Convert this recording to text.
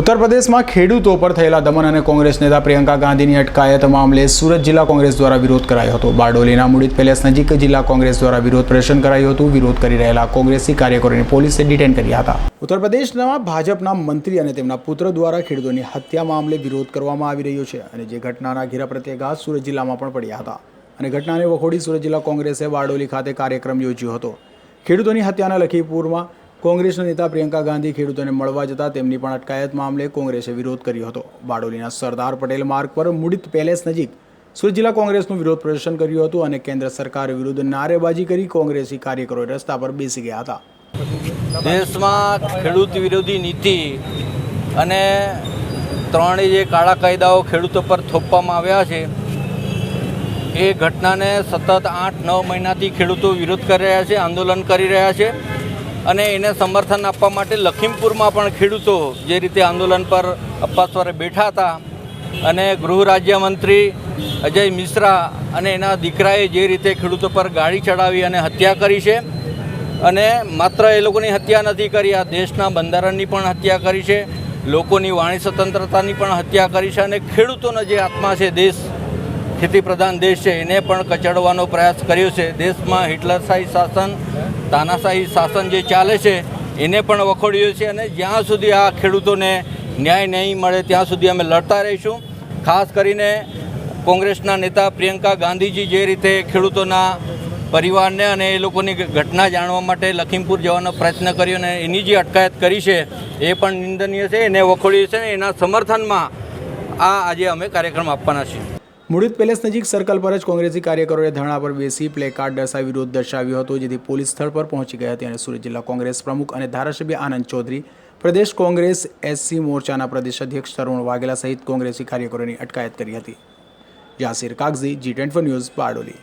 ઉત્તર પ્રદેશમાં ખેડૂતો પર થયેલા દમન અને કોંગ્રેસ નેતા પ્રિયંકા ગાંધીની અટકાયત મામલે સુરત જિલ્લા કોંગ્રેસ દ્વારા વિરોધ કરાયો હતો. બારડોલીના મુડિત પેલેસ નજીક જિલ્લા કોંગ્રેસ દ્વારા વિરોધ પ્રદર્શન કરાયું હતું. વિરોધ કરી રહેલા કોંગ્રેસી કાર્યકરોને પોલીસે ડિટેન કર્યા હતા. ઉત્તર પ્રદેશના ભાજપના મંત્રી અને તેમના પુત્ર દ્વારા ખેડૂતોની હત્યા મામલે વિરોધ કરવામાં આવી રહ્યો છે અને જે ઘટનાના ઘેરા પ્રત્યાઘાત સુરત જિલ્લામાં પણ પડ્યા હતા. અને ઘટનાને વખોડી સુરત જિલ્લા કોંગ્રેસે બારડોલી ખાતે કાર્યક્રમ યોજ્યો હતો. ખેડૂતોની હત્યાના લખીપુરમાં કોંગ્રેસના નેતા પ્રિયંકા ગાંધી ખેડૂતોને મળવા જતા તેમની પણ અટકાયત મામલે કોંગ્રેસે વિરોધ કર્યો હતો. બારડોલીના સરદાર પટેલ માર્ગ પર મુડિત પેલેસ નજીક સુરત જિલ્લા કોંગ્રેસનું વિરોધ પ્રદર્શન કર્યું હતું અને કેન્દ્ર સરકાર વિરુદ્ધ નારેબાજી કરી કોંગ્રેસી કાર્યકરો રસ્તા પર બેસી ગયા હતા. દેશમાં ખેડૂત વિરોધી નીતિ અને ત્રણેય જે કાળા કાયદાઓ ખેડૂતો પર થોપવામાં આવ્યા છે, એ ઘટનાને સતત આઠ નવ મહિનાથી ખેડૂતો વિરોધ કરી રહ્યા છે, આંદોલન કરી રહ્યા છે. અને એને સમર્થન આપવા માટે લખીમપુરમાં પણ ખેડૂતો જે રીતે આંદોલન પર અપ્પાસ્વરે બેઠા હતા અને ગૃહ રાજ્યમંત્રી અજય મિશ્રા અને એના દીકરાએ જે રીતે ખેડૂતો પર ગાડી ચડાવી અને હત્યા કરી છે અને માત્ર એ લોકોની હત્યા નથી કરી, આ દેશના બંધારણની પણ હત્યા કરી છે, લોકોની વાણી સ્વતંત્રતાની પણ હત્યા કરી છે અને ખેડૂતોનો જે આત્મા છે, દેશ ખેતી પ્રધાન દેશ છે, એને પણ કચડવાનો પ્રયાસ કર્યો છે. દેશમાં હિટલરશાહી શાસન, તાનાશાહી શાસન જે ચાલે છે, એને પણ વખોડ્યું છે અને જ્યાં સુધી આ ખેડૂતોને ન્યાય નહીં મળે, ત્યાં સુધી અમે લડતા રહીશું. ખાસ કરીને કોંગ્રેસના નેતા પ્રિયંકા ગાંધીજી જે રીતે ખેડૂતોના પરિવારને અને એ લોકોની ઘટના જાણવા માટે લખીમપુર જવાનો પ્રયત્ન કર્યો અને એની જે અટકાયત કરી છે, એ પણ નિંદનીય છે, એને વખોડ્યું છે એના સમર્થનમાં આ આજે અમે કાર્યક્રમ આપવાના છીએ. મુડિત પેલેસ નજીક સર્કલ પર જ કોંગ્રેસી કાર્યકરોએ ધરણા પર બેસી પ્લે કાર્ડ દર્શાવી વિરોધ દર્શાવ્યો હતો, જેથી પોલીસ સ્થળ પર પહોંચી ગઈ હતી અને સુરત જિલ્લા કોંગ્રેસ પ્રમુખ અને ધારાસભ્ય આનંદ ચૌધરી, પ્રદેશ કોંગ્રેસ એસસી મોરચાના પ્રદેશ અધ્યક્ષ તરુણ વાઘેલા સહિત કોંગ્રેસી કાર્યકરોની અટકાયત કરી હતી. Yasir Kagzi, G twenty news, Bardoli.